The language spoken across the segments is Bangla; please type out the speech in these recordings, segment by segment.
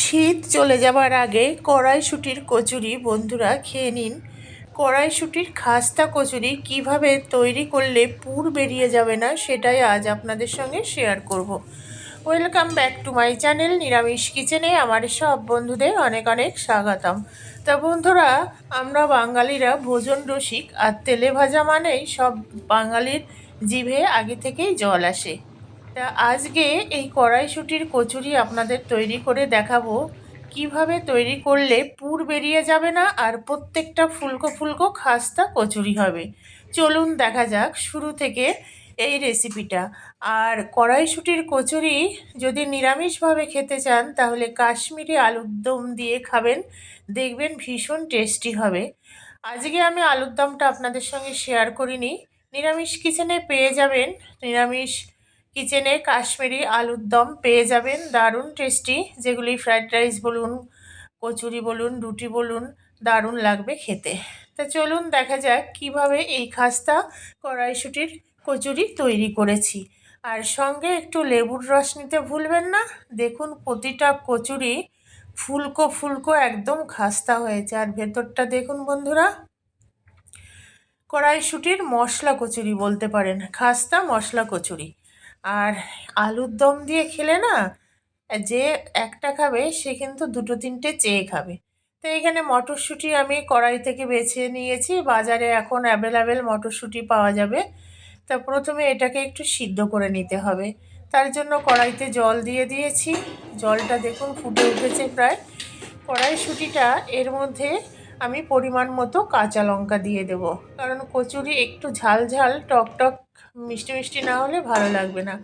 শীত চলে যাবার আগে কড়াইশুটির কচুরি বন্ধুরা খেয়ে নিন। কড়াইশুটির খাস্তা কচুরি কীভাবে তৈরি করলে পুর বেরিয়ে যাবে না সেটাই আজ আপনাদের সঙ্গে শেয়ার করব। Welcome back to my channel নিরামিষ কিচেনে আমার সব বন্ধুদের অনেক অনেক স্বাগতম। তা বন্ধুরা, আমরা বাঙালিরা ভোজন রসিক আর তেলে ভাজা মানেই সব বাঙালির জিভে আগে থেকেই জল আসে। তা আজকে এই কড়াইশুটির কচুরি আপনাদের তৈরি করে দেখাবো। কীভাবে তৈরি করলে পুর বেরিয়ে যাবে না আর প্রত্যেকটা ফুলকো ফুলকো খাস্তা কচুরি হবে। চলুন দেখা যাক শুরু থেকে এই রেসিপিটা। আর কড়াইশুটির কচুরি যদি নিরামিষভাবে খেতে চান, তাহলে কাশ্মীরি আলুর দম দিয়ে খাবেন। দেখবেন ভীষণ টেস্টি হবে। আজকে আমি আলুর দমটা আপনাদের সঙ্গে শেয়ার করিনি। নিরামিষ কিচেনে পেয়ে যাবেন। নিরামিষ কিচেনে কাশ্মীরি আলুর দম পেয়ে যাবেন। দারুণ টেস্টি যেগুলি ফ্রায়েড রাইস বলুন, কচুরি বলুন, রুটি বলুন, দারুণ লাগবে খেতে। তা চলুন দেখা যাক কীভাবে এই খাস্তা কড়াইশুটির কচুরি তৈরি করেছি। আর সঙ্গে একটু লেবুর রস নিতে ভুলবেন না। দেখুন প্রতিটা কচুরি ফুলকো ফুলকো একদম খাস্তা হয়েছে। আর ভেতরটা দেখুন বন্ধুরা, কড়াইশুটির মশলা কচুরি বলতে পারেন, খাস্তা মশলা কচুরি। আর আলুর দম দিয়ে খেলে না, যে একটা খাবে, সে কিন্তু দুটো তিনটে চেয়ে খাবে। তো এখানে মটরশুঁটি আমি কড়াই থেকে বেছে নিয়েছি, বাজারে এখন অ্যাভেলেবেল মটরশুঁটি পাওয়া যাবে। তা প্রথমে এটাকে একটু সিদ্ধ করে নিতে হবে। তার জন্য কড়াইতে জল দিয়ে দিয়েছি। জলটা দেখুন ফুটে উঠেছে প্রায়। কড়াইশুঁটিটা এর মধ্যে আমি পরিমাণ মতো কাঁচা লঙ্কা দিয়ে দেব। কারণ কচুরি একটু ঝাল ঝাল, টক টক মিষ্টি মিষ্টি না হলে ভালো লাগবে না।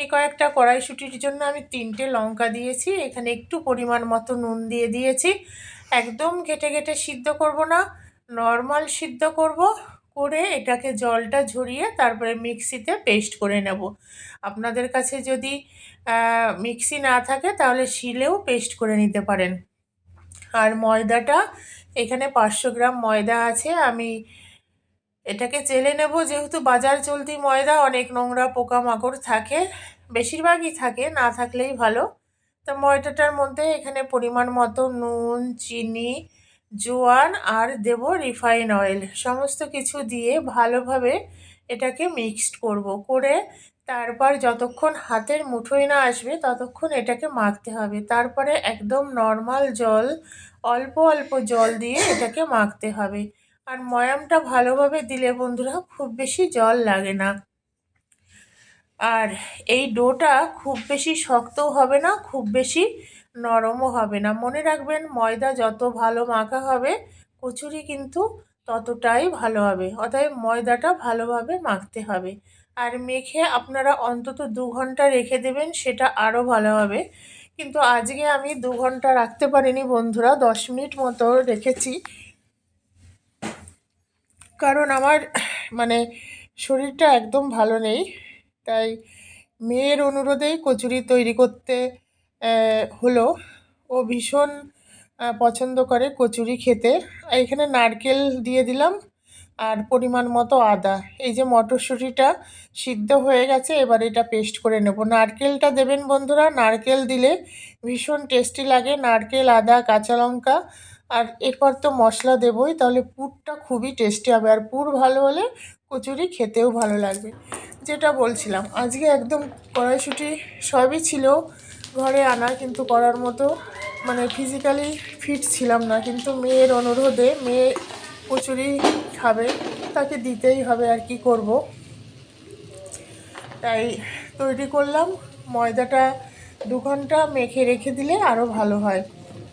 এই কয়েকটা কড়াইশুটির জন্য আমি তিনটে লঙ্কা দিয়েছি, এখানে একটু পরিমাণ মতো নুন দিয়ে দিয়েছি। একদম ঘেটে ঘেটে সিদ্ধ করব না, নর্মাল সিদ্ধ করব, করে এটাকে জলটা ঝরিয়ে তারপরে মিক্সিতে পেস্ট করে নেব। আপনাদের কাছে যদি মিক্সি না থাকে তাহলে শিলেও পেস্ট করে নিতে পারেন। আর ময়দাটা, এখানে পাঁচশো গ্রাম ময়দা আছে, আমি এটাকে চেলে নেব, যেহেতু বাজার চলতি ময়দা, অনেক নোংরা পোকামাকড় থাকে, বেশিরভাগই থাকে, না থাকলেই ভালো। তো ময়দাটার মধ্যে এখানে পরিমাণ মতো নুন, চিনি, জোয়ান আর দেব রিফাইন অয়েল। সমস্ত কিছু দিয়ে ভালোভাবে এটাকে মিক্সড করব করে তারপর যতক্ষণ হাতের মুঠোয় না আসবে ততক্ষণ এটাকে মাখতে হবে। তারপরে একদম নর্মাল জল, অল্প অল্প জল দিয়ে এটাকে মাখতে হবে। আর ময়ামটা ভালোভাবে দিলে বন্ধুরা খুব বেশি জল লাগে না। আর এই ডোটা খুব বেশি শক্তও হবে না, খুব বেশি নরমও হবে না। মনে রাখবেন, ময়দা যত ভালো মাখা হবে, কচুরি কিন্তু ততটাই ভালো হবে। অতএব ময়দাটা ভালোভাবে মাখতে হবে। আর মেখে আপনারা অন্তত দু ঘণ্টা রেখে দেবেন, সেটা আরও ভালো হবে। কিন্তু আজকে আমি দু ঘণ্টা রাখতে পারিনি বন্ধুরা, দশ মিনিট মতো রেখেছি। কারণ আমার মানে শরীরটা একদম ভালো নেই। তাই মেয়ের অনুরোধেই কচুরি তৈরি করতে হলো। ও ভীষণ পছন্দ করে কচুরি খেতে। এখানে নারকেল দিয়ে দিলাম আর পরিমাণ মতো আদা। এই যে মটরশুঁটিটা সিদ্ধ হয়ে গেছে, এবার এটা পেস্ট করে নেব। নারকেলটা দেবেন বন্ধুরা, নারকেল দিলে ভীষণ টেস্টি লাগে। নারকেল, আদা, কাঁচা লঙ্কা আর এরপর তো মশলা দেবই, তাহলে পুরটা খুবই টেস্টি হবে। আর পুর ভালো হলে কচুরি খেতেও ভালো লাগবে। যেটা বলছিলাম, আজকে একদম কড়াইশুটি সবই ছিল, ঘরে আনা কিন্তু করার মতো মানে ফিজিক্যালি ফিট ছিলাম না, কিন্তু মেয়ের অনুরোধে মেয়ে কচুরি খাবে, তাকে দিতেই হবে আর কি করব। তাই তৈরি করলাম, ময়দাটা দু ঘণ্টা মেখে রেখে দিলে আরও ভালো হয়।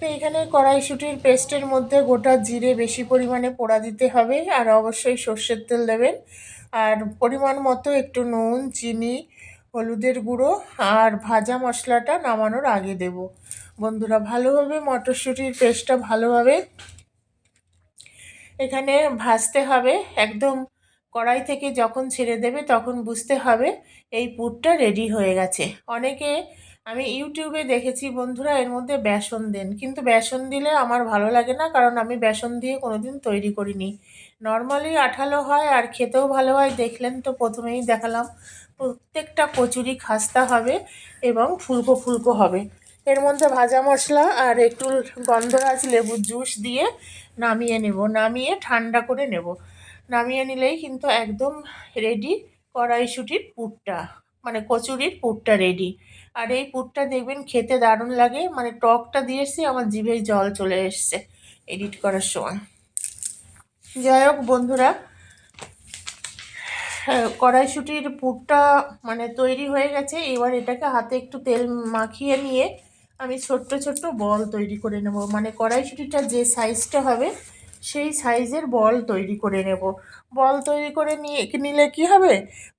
তো এখানে কড়াইশুটির পেস্টের মধ্যে গোটা জিরে বেশি পরিমাণে পোড়া দিতে হবে আর অবশ্যই সর্ষের তেল দেবেন। আর পরিমাণ মতো একটু নুন, চিনি, হলুদের গুঁড়ো আর ভাজা মশলাটা নামানোর আগে দেব। বন্ধুরা ভালোভাবে মটরশুঁটির পেস্টটা ভালোভাবে। এখানে ভাজতে হবে একদম কড়াই থেকে যখন ছেড়ে দেবে তখন বুঝতে হবে এই পুরটা রেডি হয়ে গেছে। অনেকে আমি ইউটিউবে দেখেছি, বন্ধুরা, এর মধ্যে বেসন দেন। কিন্তু বেসন দিলে আমার ভালো লাগে না, কারণ আমি বেসন দিয়ে কোনোদিন তৈরি করিনি। নর্মালি আঠালো হয় আর খেতেও ভালো হয়, দেখলেন তো প্রথমেই দেখালাম। প্রত্যেকটা কচুরি খাস্তা হবে এবং ফুলকো ফুলকো হবে। এর মধ্যে ভাজা মশলা আর একটু গন্ধরাজ লেবুর জুস দিয়ে নামিয়ে নেব, নামিয়ে ঠান্ডা করে নেব। নামিয়ে নিলেই কিন্তু একদম রেডি কড়াইশুটির পুরটা। মানে কচুরির পুরটা রেডি আর এই পুরটা দেখবেন খেতে দারুণ লাগে মানে টকটা দিয়েছি আমার জিভে জল চলে এসছে এডিট করার সময়। যাই হোক বন্ধুরা হ্যাঁ, কড়াইশুটির পুরটা মানে তৈরি হয়ে গেছে এবার এটাকে হাতে একটু তেল মাখিয়ে নিয়ে আমি ছোট্ট ছোট্ট বল তৈরি করে নেব। মানে কড়াইশুটিটা যে সাইজটা হবে সেই সাইজের বল তৈরি করে নেব। বল তৈরি করে নিয়ে, নিলে কি হবে?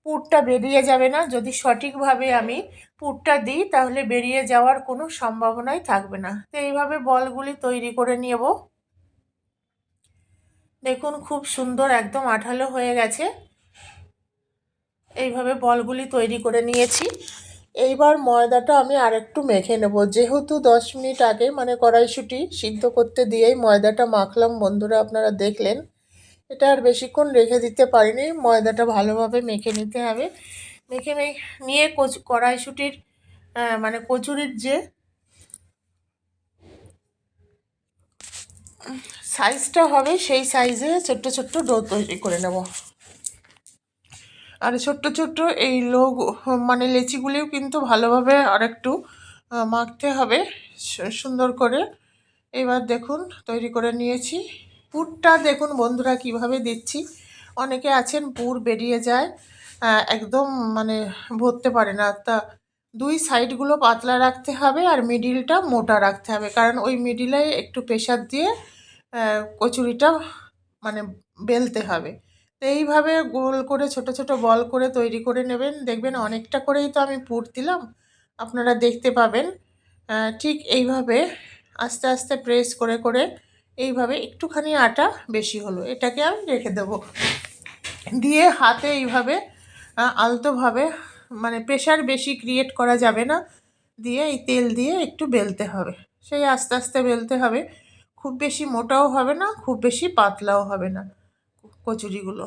পুরটা বেরিয়ে যাবে না। যদি সঠিকভাবে আমি পুরটা দিই, তাহলে বেরিয়ে যাওয়ার কোনো সম্ভাবনাই থাকবে না। তো এইভাবে বলগুলি তৈরি করে নেব দেখুন, খুব সুন্দর একদম আঠালো হয়ে গেছে। এইভাবে বলগুলি তৈরি করে নিয়েছি। এইবার ময়দাটা আমি আরেকটু মেখে নেব। যেহেতু দশ মিনিট আগে মানে কড়াইশুটি সিদ্ধ করতে দিয়েই ময়দাটা মাখলাম, বন্ধুরা আপনারা দেখলেন। এটা আর বেশিক্ষণ রেখে দিতে পারিনি, ময়দাটা ভালোভাবে মেখে নিতে হবে। মেখে নিয়ে কচু, কড়াইশুটির মানে কচুরির যে সাইজটা হবে সেই সাইজে ছোট্ট ছোট্ট ডো তৈরি করে নেব। আর ছোট্ট ছোট্ট এই লোগ মানে লেচিগুলিও কিন্তু ভালোভাবে আরেকটু মাখতে হবে সুন্দর করে। এবার দেখুন, তৈরি করে নিয়েছি। পুরটা দেখুন বন্ধুরা কীভাবে দিচ্ছি। অনেকে আছেন, পুর বেরিয়ে যায় একদম মানে ভরতে পারে না। তা দুই সাইডগুলো পাতলা রাখতে হবে আর মিডিলটা মোটা রাখতে হবে। কারণ ওই মিডিলে একটু প্রেশার দিয়ে কচুরিটা মানে বেলতে হবে। এইভাবে গোল করে, ছোট ছোট বল করে তৈরি করে নেবেন। দেখবেন অনেকটা করেই তো আমি পুর দিলাম। আপনারা দেখতে পাবেন। ঠিক এইভাবে আস্তে আস্তে প্রেস করে করে এইভাবে একটুখানি আটা বেশি হলো। এটাকে আমি রেখে দেব। দিয়ে হাতে এইভাবে আলতোভাবে মানে প্রেশার বেশি ক্রিয়েট করা যাবে না। দিয়ে এই তেল দিয়ে একটু বেলতে হবে। সেই আস্তে আস্তে বেলতে হবে। খুব বেশি মোটাও হবে না, খুব বেশি পাতলাও হবে না। কচুরিগুলো।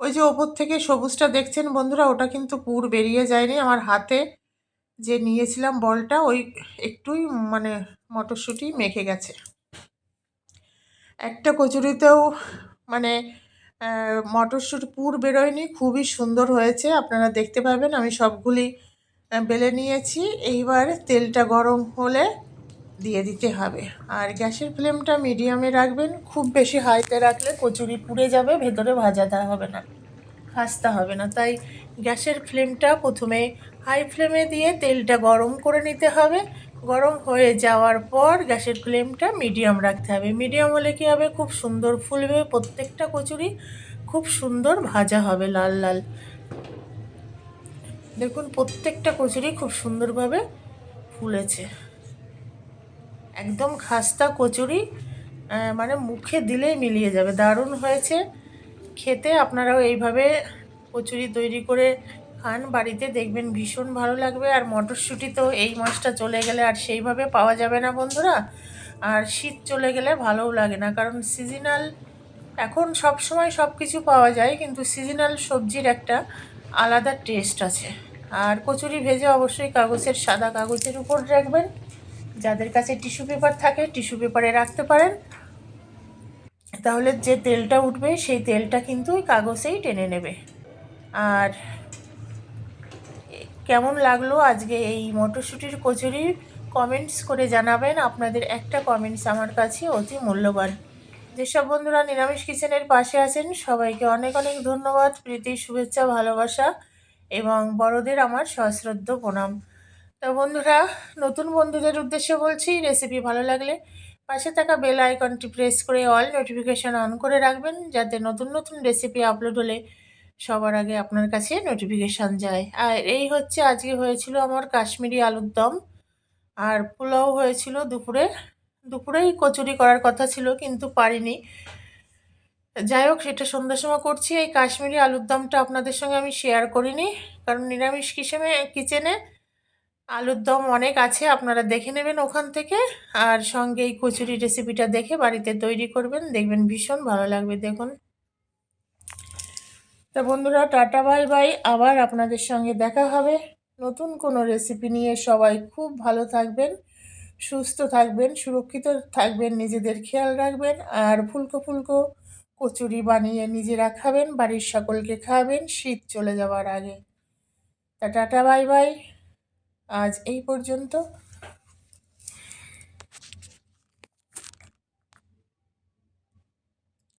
ওই যে ওপর থেকে সবুজটা দেখছেন বন্ধুরা, ওটা কিন্তু পুর বেরিয়ে যায়নি। আমার হাতে যে নিয়েছিলাম বলটা, ওই একটুই মানে মটরশুঁটি মেখে গেছে। একটা কচুরিতেও মানে মটরশুঁটি পুর বেরোয়নি, খুবই সুন্দর হয়েছে। আপনারা দেখতে পাবেন, আমি সবগুলি বেলে নিয়েছি। এইবার তেলটা গরম হলে দিয়ে দিতে হবে। আর গ্যাসের ফ্লেমটা মিডিয়ামে রাখবেন। খুব বেশি হাইতে রাখলে কচুরি পুড়ে যাবে, ভেতরে ভাজাতে হবে না, ভাজতে হবে না। তাই গ্যাসের ফ্লেমটা প্রথমে হাই ফ্লেমে দিয়ে তেলটা গরম করে নিতে হবে। গরম হয়ে যাওয়ার পর গ্যাসের ফ্লেমটা মিডিয়াম রাখতে হবে। মিডিয়াম হলে কী হবে? খুব সুন্দর ফুলবে প্রত্যেকটা কচুরি। খুব সুন্দর ভাজা হবে লাল লাল। দেখুন, প্রত্যেকটা কচুরি খুব সুন্দরভাবে ফুলেছে। একদম খাস্তা কচুরি মানে মুখে দিলেই মিলিয়ে যাবে। দারুণ হয়েছে। খেতে আপনারাও এইভাবে কচুরি তৈরি করে খান, বাড়িতে দেখবেন ভীষণ ভালো লাগবে। আর মটরশুঁটি তো এই মাছটা চলে গেলে আর সেইভাবে পাওয়া যাবে না বন্ধুরা। আর শীত চলে গেলে ভালোও লাগে না, কারণ সিজনাল এখন সব সময় সব কিছু পাওয়া যায়, কিন্তু সিজনাল সবজির একটা আলাদা টেস্ট আছে। আর কচুরি ভেজে অবশ্যই কাগজের, সাদা কাগজের উপর রাখবেন। যাদের কাছে টিস্যু পেপার থাকে, টিস্যু পেপারে রাখতে পারেন। তাহলে যে তেলটা উঠবে, সেই তেলটা কিন্তু ওই কাগজেই টেনে নেবে। আর কেমন লাগল আজকে এই মটরশুঁটির কচুরি? কমেন্টস করে জানাবেন। আপনাদের একটা কমেন্টস আমার কাছে অতি মূল্যবান। যেসব বন্ধুরা নিরামিষ কিচেনের পাশে আছেন, সবাইকে অনেক অনেক ধন্যবাদ। প্রীতি শুভেচ্ছা, ভালোবাসা এবং বড়দের আমার সশ্রদ্ধ প্রণাম। তো বন্ধুরা, নতুন বন্ধুদের উদ্দেশ্যে বলছি রেসিপি ভালো লাগলে পাশে থাকা বেল আইকনটি প্রেস করে অল নোটিফিকেশান অন করে রাখবেন, যাতে নতুন নতুন রেসিপি আপলোড হলে সবার আগে আপনার কাছে নোটিফিকেশান যায়। আর এই হচ্ছে আজকে হয়েছিল আমার কাশ্মীরি আলুর দম। আর পোলাও হয়েছিল দুপুরে। দুপুরেই কচুরি করার কথা ছিল, কিন্তু পারিনি। যাই হোক, সেটা সন্ধ্যার সময় করছি। এই কাশ্মীরি আলুর দমটা আপনাদের সঙ্গে আমি শেয়ার করিনি, কারণ নিরামিষ কিচেনে কিচেনে আলুর দম অনেক আছে, আপনারা দেখে নেবেন ওখান থেকে। আর সঙ্গে এই কচুরি রেসিপিটা দেখে বাড়িতে তৈরি করবেন, দেখবেন ভীষণ ভালো লাগবে, দেখুন। তা বন্ধুরা, টাটা, বাই বাই। আবার আপনাদের সঙ্গে দেখা হবে। নতুন কোনো রেসিপি নিয়ে সবাই খুব ভালো থাকবেন, সুস্থ থাকবেন, সুরক্ষিত থাকবেন, নিজেদের খেয়াল রাখবেন, আর ফুলকো ফুলকো কচুরি বানিয়ে নিজেরা খাবেন, বাড়ির সকলকে খাওয়াবেন শীত চলে যাওয়ার আগে। তা টাটা, বাই বাই। আজ এই পর্যন্ত।